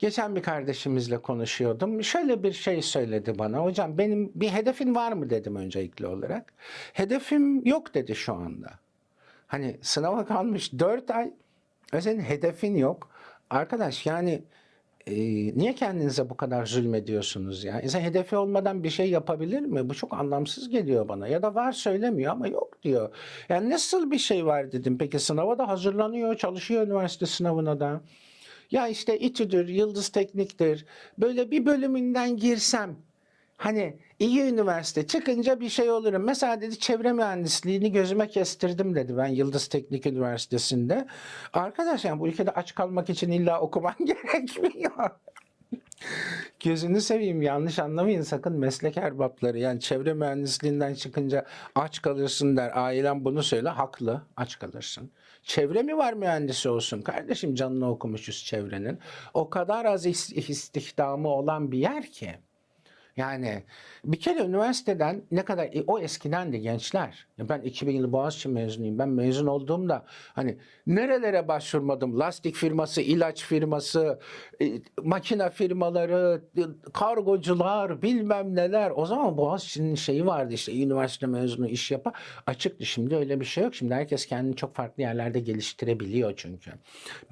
Geçen bir kardeşimizle konuşuyordum. Şöyle bir şey söyledi bana. Hocam benim bir hedefin var mı dedim öncelikli olarak. Hedefim yok dedi şu anda. Hani sınava kalmış 4 ay senin hedefin yok. Arkadaş yani e, niye kendinize bu kadar zulmediyorsunuz ya? İnsan hedefi olmadan bir şey yapabilir mi? Bu çok anlamsız geliyor bana. Ya da var söylemiyor ama yok diyor. Yani nasıl bir şey var dedim. Peki sınava da hazırlanıyor, çalışıyor üniversite sınavına da. Ya işte İTÜ'dür, Yıldız Teknik'tir. Böyle bir bölümünden girsem Hani iyi üniversite çıkınca bir şey olurum. Mesela dedi çevre mühendisliğini gözüme kestirdim dedi ben Yıldız Teknik Üniversitesi'nde. Arkadaş yani bu ülkede aç kalmak için illa okuman gerekmiyor. Gözünü seveyim yanlış anlamayın sakın meslek erbapları yani çevre mühendisliğinden çıkınca aç kalırsın der ailem bunu söyle haklı aç kalırsın. Çevre mi var mühendisi olsun kardeşim canını okumuşuz çevrenin. O kadar az is- istihdamı olan bir yer ki. Yani bir kere üniversiteden ne kadar e, o eskiden de gençler. Ben 2000 yılı Boğaziçi mezunuyum. Ben mezun olduğumda hani nerelere başvurmadım? Lastik firması, ilaç firması, e, makine firmaları, e, kargocular, bilmem neler. O zaman Boğaziçi'nin şeyi vardı işte üniversite mezunu iş yapa açıktı. Şimdi öyle bir şey yok. Şimdi herkes kendini çok farklı yerlerde geliştirebiliyor çünkü.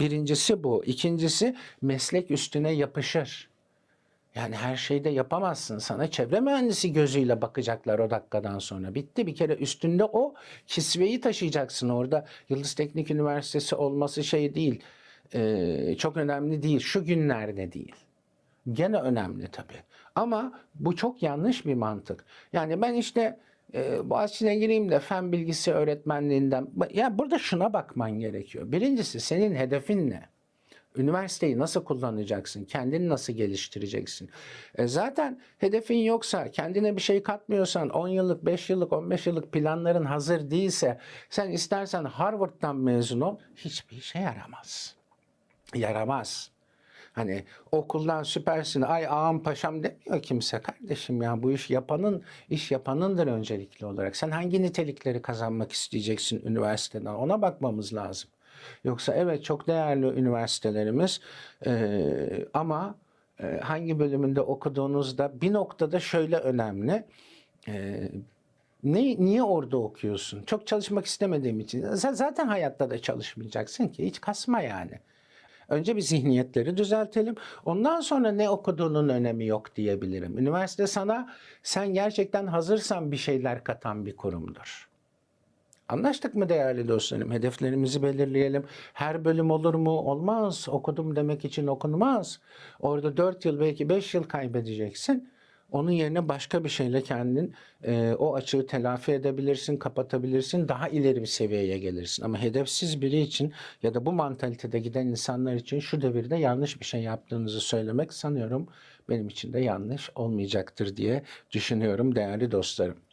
Birincisi bu. İkincisi meslek üstüne yapışır. Yani her şeyde yapamazsın. Sana çevre mühendisi gözüyle bakacaklar o dakikadan sonra. Bitti bir kere üstünde o kisveyi taşıyacaksın orada. Yıldız Teknik Üniversitesi olması şey değil. Ee, çok önemli değil. Şu günlerde değil. Gene önemli tabii. Ama bu çok yanlış bir mantık. Yani ben işte e, Boğaziçi'ne gireyim de fen bilgisi öğretmenliğinden. Ya burada şuna bakman gerekiyor. Birincisi senin hedefin ne? Üniversiteyi nasıl kullanacaksın? Kendini nasıl geliştireceksin? E zaten hedefin yoksa, kendine bir şey katmıyorsan, 10 yıllık, 5 yıllık, 15 yıllık planların hazır değilse, sen istersen Harvard'dan mezun ol, hiçbir işe yaramaz. Yaramaz. Hani okuldan süpersin, ay ağam paşam demiyor kimse kardeşim ya. Bu iş yapanın, iş yapanındır öncelikli olarak. Sen hangi nitelikleri kazanmak isteyeceksin üniversiteden? Ona bakmamız lazım. Yoksa evet çok değerli üniversitelerimiz eee, ama eee, hangi bölümünde okuduğunuzda bir noktada şöyle önemli. Eee, ne, niye orada okuyorsun? Çok çalışmak istemediğim için. Z- Zaten hayatta da çalışmayacaksın ki. Hiç kasma yani. Önce bir zihniyetleri düzeltelim. Ondan sonra ne okuduğunun önemi yok diyebilirim. Üniversite sana sen gerçekten hazırsan bir şeyler katan bir kurumdur. Anlaştık mı değerli dostlarım? Hedeflerimizi belirleyelim. Her bölüm olur mu? Olmaz. Okudum demek için okunmaz. Orada 4 yıl belki 5 yıl kaybedeceksin. Onun yerine başka bir şeyle kendin e, o açığı telafi edebilirsin, kapatabilirsin, daha ileri bir seviyeye gelirsin. Ama hedefsiz biri için ya da bu mantalitede giden insanlar için şu devirde yanlış bir şey yaptığınızı söylemek sanıyorum benim için de yanlış olmayacaktır diye düşünüyorum değerli dostlarım.